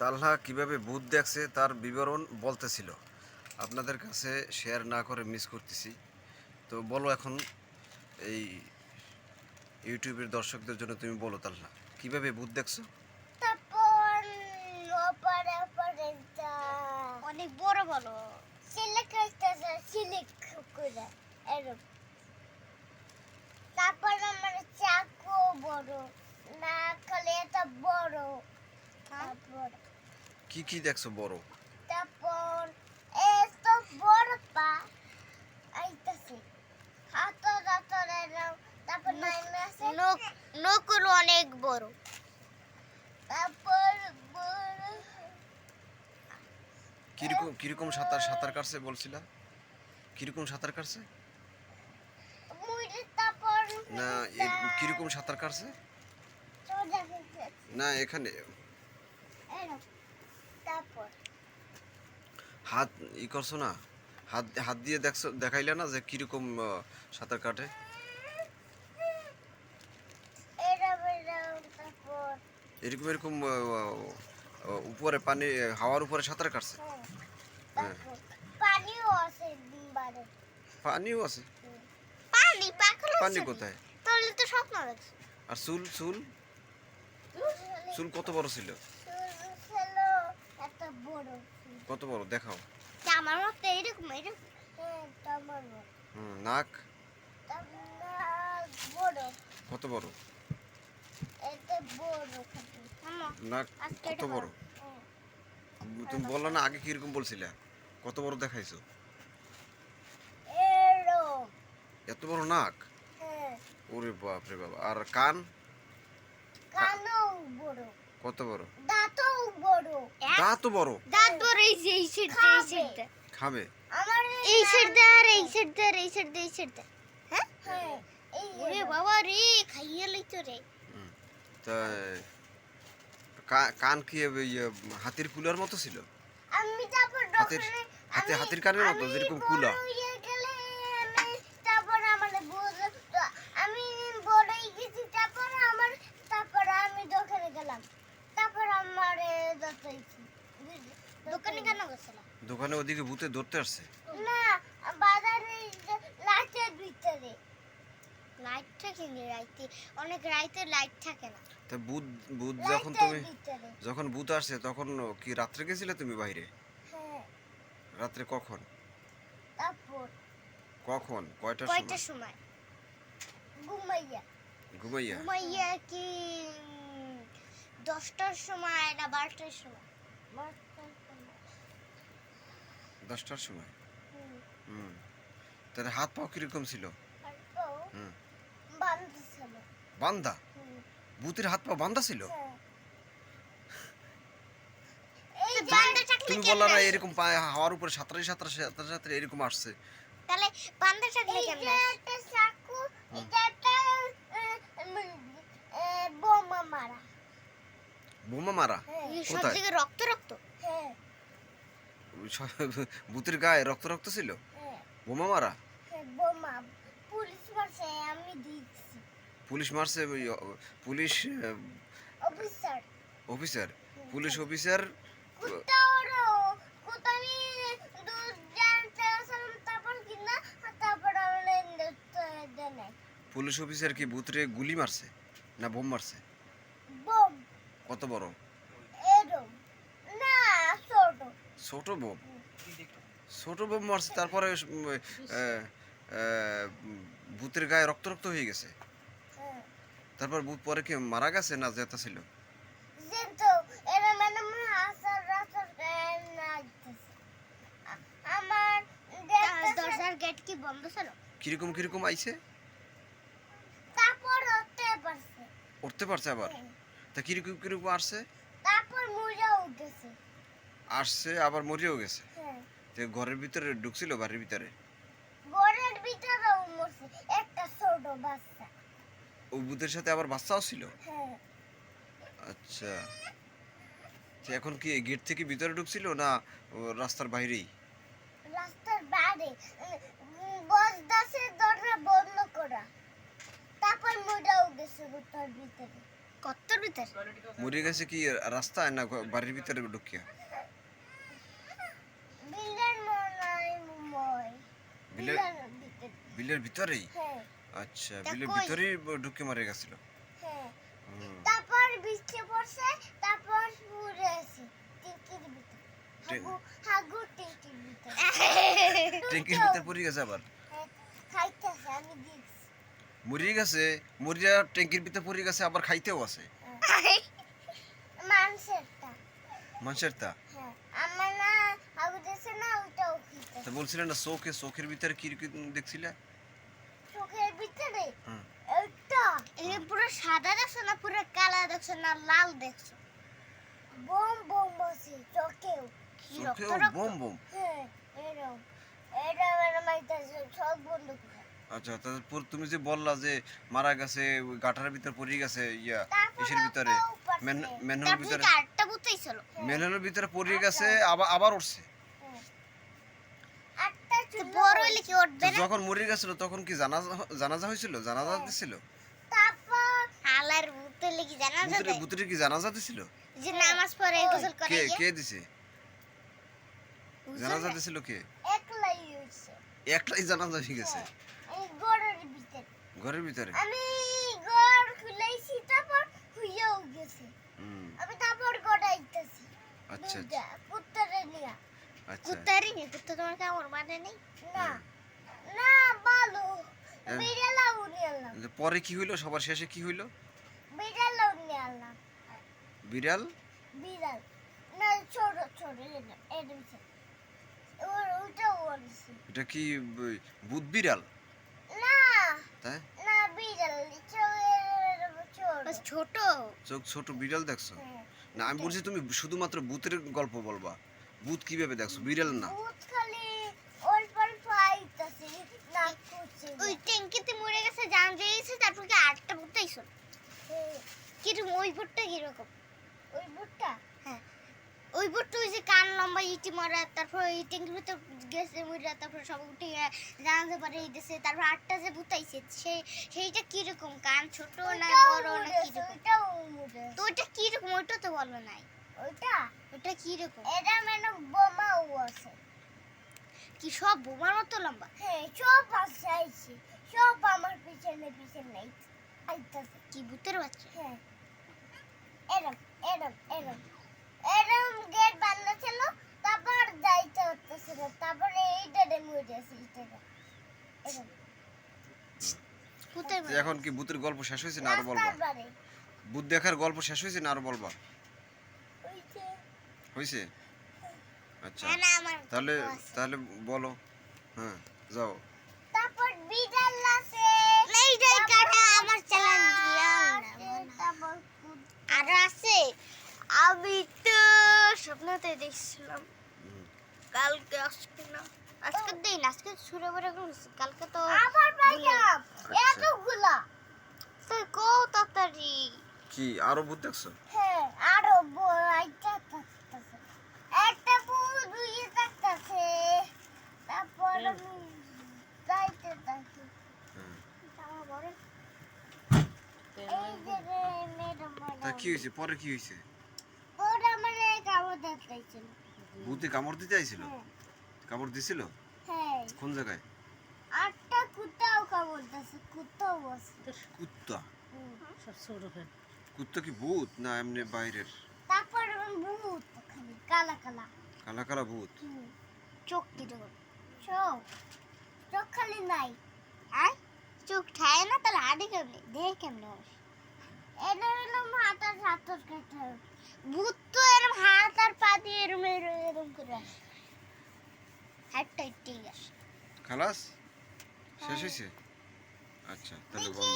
তাল্হা কীভাবে ভূত দেখছে তার বিবরণ বলতেছিল। আপনাদের কাছে শেয়ার না করে মিস করতেছি। তো বলো এখন এই ইউটিউবের দর্শকদের জন্য তুমি বলো তাল্হা কীভাবে ভূত দেখছ? অনেক বড় বলো। সিলেক আসতেছে সিলেক করে এরকম। তারপর আমার চাকু বড় না খালি এটা বড়। কি কি দেখছ বড়? তারপর এত বড় পা আইতাছে। হাত হাতর এরকম তারপর নাইমে আছে। নখ নখগুলো অনেক বড়। তারপর বড় কীরকম কীরকম সাঁতার সাঁতার কাটছে বলছিলা? কীরকম সাঁতার কাটছে? না কীরকম সাঁতার কাটছে? না এখানে তারপর। হাত ই করছ না? হাত হাত দিয়ে দেখছ দেখাইলে না যে কীরকম সাঁতার কাটে? এরকম এরকম উপরে পানি হাওয়ার উপরে সাঁতার কাটছে? হ্যাঁ, পানিও আছে পানিও আছে? পানি পানি কোথায়? তাহলে তো স্বপ্ন আর চুল চুল? চুল কত বড় ছিল? কত বড়? দেখাও। আমার মতো এইরকম এরকম। হ্যাঁ হুম, নাক? কত বড়? নাক কত বড়। তুমি বলল না আগে কীরকম বলছিলে? কত বড় দেখাইছো? এত বড় নাক? হ্যাঁ। ওরে বাপ। রে বাবা আর কান? কানও বড়। কত বড়? দাঁতও বড়। তো বড়? দাঁত বড় এই যে এই সাইডটা এই খাবে। সাইডটা খাবে? আমার এই সাইডটা আর এই সাইডটা আর এই সাইডটা এই সাইডটা হ্যাঁ? হ্যাঁ। এই ওরে বাবা রে খাইয়ে লইতো রে। তা কান কি ইয়ে, হাতির কুলার মতো ছিল? আমি তারপর হাতির হাতে হাতির কানের মতো যেরকম কুলা হয়ে গেলে আমি তারপর আমার বুঝ- আমি বড়ই গেছি তারপর আমার তারপর আমি দোকানে গেলাম তারপর আমার দোকাইছি দোকানে কেন দোকানে ওদিকে ভূতে ধরতে আসছে? না বাজারে লাইটের ভিতরে। লাইট থাকে না রাইতে অনেক রাইতে লাইট থাকে না। তা ভূত ভূত যখন তুমি যখন ভূত আসছে তখন কি রাত্রে গেছিলে তুমি বাইরে? হ্যাঁ। রাত্রে কখন? তারপর কখন? কয়টার কয়টার সময়? সময়? ঘুমাইয়া। ঘুমাইয়া? ঘুমাইয়া কি দশটার সময় না বারোটার সময়। দশটার সময়। হুম। তাহলে হাত পাও কীরকম ছিল? হুম। বান্দা ভূতের হাত পা বান্দা ছিল? হ্যাঁ। তুমি বললা না এরকম পায়ে হাওয়ার উপরে সাঁতরে সাঁতরে সাঁতরে সাঁতরে এরকম আসছে। তাহলে বান্দা থাকলে কেমন চাকু, এটা একটা, বোমা মারা। বোমা মারা? হ্যাঁ, সব? থেকে রক্ত রক্ত? হ্যাঁ, ভূতের গায়ে রক্ত রক্ত ছিল? হ্যাঁ, বোমা মারা? হ্যাঁ, পুলিশ মারছে, আমি দিচ্ছি। পুলিশ মারছে police officer, officer police officer. Police officer কি ভূতরে গুলি মারছে না বোম মারছে? কত বড় এরম। না, ছোট। বোম। ছোট বোম মারছে তারপরে ভূতের গায়ে রক্ত রক্ত হয়ে গেছে। হ্যাঁ। তারপর ভূত পরে কি মারা গেছে না জেতা ছিল? মানে হয় কীরকম কীরকম আইছে? তারপর উঠতে পারছে। আবার? তা কীরকম কীরকম আসছে তারপর মুড়ে উঠেছে। আসছে আবার মরিয়েও গেছে। হ্যাঁ। তো ঘরের ভিতরে ঢুকছিল বাড়ির ভিতরে? ঘরের ভিতরেও মরছে একটা ছোট বাচ্চা। ও ভূতের সাথে আবার বাচ্চাও ছিল? হ্যাঁ। আচ্ছা। তো এখন কি গেট থেকে ভিতরে ঢুকছিল না ও রাস্তার বাইরেই? রাস্তার বাইরে বস দাসের দরজা বন্ধ করা। তারপর মুড়েও গেছে ভিতরে। কত্তর ভিতর? মরে গেছে কি রাস্তায় না বাড়ির ভিতরে ঢুকিয়া? বিলের ভিতরেই? হ্যাঁ। আচ্ছা বিলের? ভিতরেই ঢুকে মারা গেছিল? হ্যাঁ। তারপর বৃষ্টি পড়ছে তারপর পুরে আছে টিকির ভিতরে। হাগু হাগু টিকির ভিতরে। ভিতরে পড়ে গেছে আবার? হ্যাঁ, খাইতেছে আমি দেখছি মরে গেছে মরিয়া ট্যাঙ্কির ভিতরে পড়ে গেছে আবার খাইতেও আছে? মানুষেরটা মানুষের তা হ্যাঁ আমার না হাগু দিয়েছে না ওইটাও খেতে তা বলছিলেন না চোখে চোখের ভিতরে কি কি দেখছিলে? চোখের ভিতরে? একটা। এ পুরো সাদা দেখছ না পুরো কালা দেখছ না লাল দেখছ? বোম বোম বসে চোখেও। চোখেও বোম বোম? হ্যাঁ এরকম। এটা আমার মাইতেছে বন্ধ আচ্ছা তারপর তুমি যে বললা যে মারা গেছে গাটারের ভিতরে পড়ে গেছে ইয়া ইসের ভিতরে। মেনহোলের ভিতরে মেনহোলের ভিতরে পড়ে গেছে আবার আবার উঠছে। হ্যাঁ। বড় হইলে কি উঠবে না? যখন মরে গেছিল তখন কি জানাজা জানাজা হয়েছিল জানাজা দিছিল? তারপর আলার ভূত কি জানা বুতরে যাবে কি জানাজা দিছিল? যে নামাজ পড়ে গোসল করে কে কে দিছে? জানাজা দিছিল কে? একলাই হয়েছে একটাই জানাজা হয়ে গেছে? এই ভিতরে। ঘরের ভিতরে? আমি গড় খুলাইছি তারপর হইয়াও গেছে। আমি তারপর গড়াইতেছি আচ্ছা। আচ্ছা। কুত্তারই নেই কুত্তা তোমার কামড় মানে নেই? না। না ভালো। হ্যাঁ। আনলাম। পরে কি হইল? সবার শেষে কি হইল? আনলাম। বিড়াল? বিড়াল। না ছোট ছোট এটা ওর কি ভূত বিড়াল? না। তাই? না বিড়াল ছোট। চোখ ছোট বিড়াল দেখছ? হ্যাঁ। না আমি বলছি তুমি শুধুমাত্র ভূতের গল্প বলবা। ভূত কীভাবে দেখছ? বিড়াল না? ভূত ওই ট্যাঙ্কিতে মরে গেছে জান দিয়েছে তারপর কি আটটা বুতাই ছিল কীরকম ওই বুটটা কীরকম? ওই ভূতটা? ওই বুটটা ওই যে কান লম্বা ইটি মরা তারপর ওই ট্যাঙ্কির ভিতর গেছে মরা তারপর সব উঠে জানাতে পারে দিছে তারপর আটটা যে বুতাইছে সেই সেইটা কীরকম? কান ছোট না বড় না কীরকম? তো ওইটা কীরকম? ওইটা তো বলো নাই। ওইটা ওইটা কীরকম? এটা মানে বোমাও আছে। কি সব বোমার মতো লম্বা? হ্যাঁ সব আছে আইছে সব আমার পিছনে পিছনে। আইতাছে। কি ভূতের বাচ্চা? হ্যাঁ। এরম এরম এরম। এরম গেট বন্ধ ছিল তারপর যাইতে হতেছিল তারপরে এইটাতে মুড়েছে এইটাতে এরম। ভূতের তো বাচ্চা। এখন কি ভূতের গল্প শেষ হয়েছে না আরও বলবা? ভূত দেখার গল্প শেষ হয়েছে না আরও বলবা? হয়েছে আচ্ছা। না না তাহলে তাহলে বলো। হ্যাঁ যাও। তারপর বিড়াল আছে। এইটাই কাটা আমার চ্যালেঞ্জ না আর আছে? আমি তো স্বপ্নতে দেখছিলাম। কালকে আজকে না আজকের দিন আজকে শুরু করে গেছি কালকে তো আবার পাইলাম। আচ্ছা। এতগুলা। তুই কো তাড়াতাড়ি? কি আরও ভূত দেখছ? হ্যাঁ আরও বড়াইটা থাকতেছে একটা পুরো দুই থাকতেছে তারপর আমি যাইতে থাকি। আমার তা কি হয়েছে? পরে কি হয়েছে? ওরা মানে কামড় দেখতেছিল ভূতে কামড় দিতে আইছিল হ্যাঁ। কামড় দিছিল? হ্যাঁ। কোন জায়গায়? আটটা কুত্তাও কামড় কুত্তাও বসে। কুত্তা। কুত্তা কি ভূত না এমনি বাইরের? তারপর ভূত। কালা কালা। কালা কালা ভূত। চোখ কীরকম চোখ। চোখ খালি নাই। আয় চোখ ঠায় না তাহলে হাঁটি কেমনে? দেহে কেমনে হবে এটা হলো মাথার সাতর কাটা। ভূত তো এরম হাত আর পা দিয়ে এরম এরম এরম করে আসে। হাতটা ঠিক আছে খালাস শেষ হয়েছে? আচ্ছা তাহলে বন্ধ।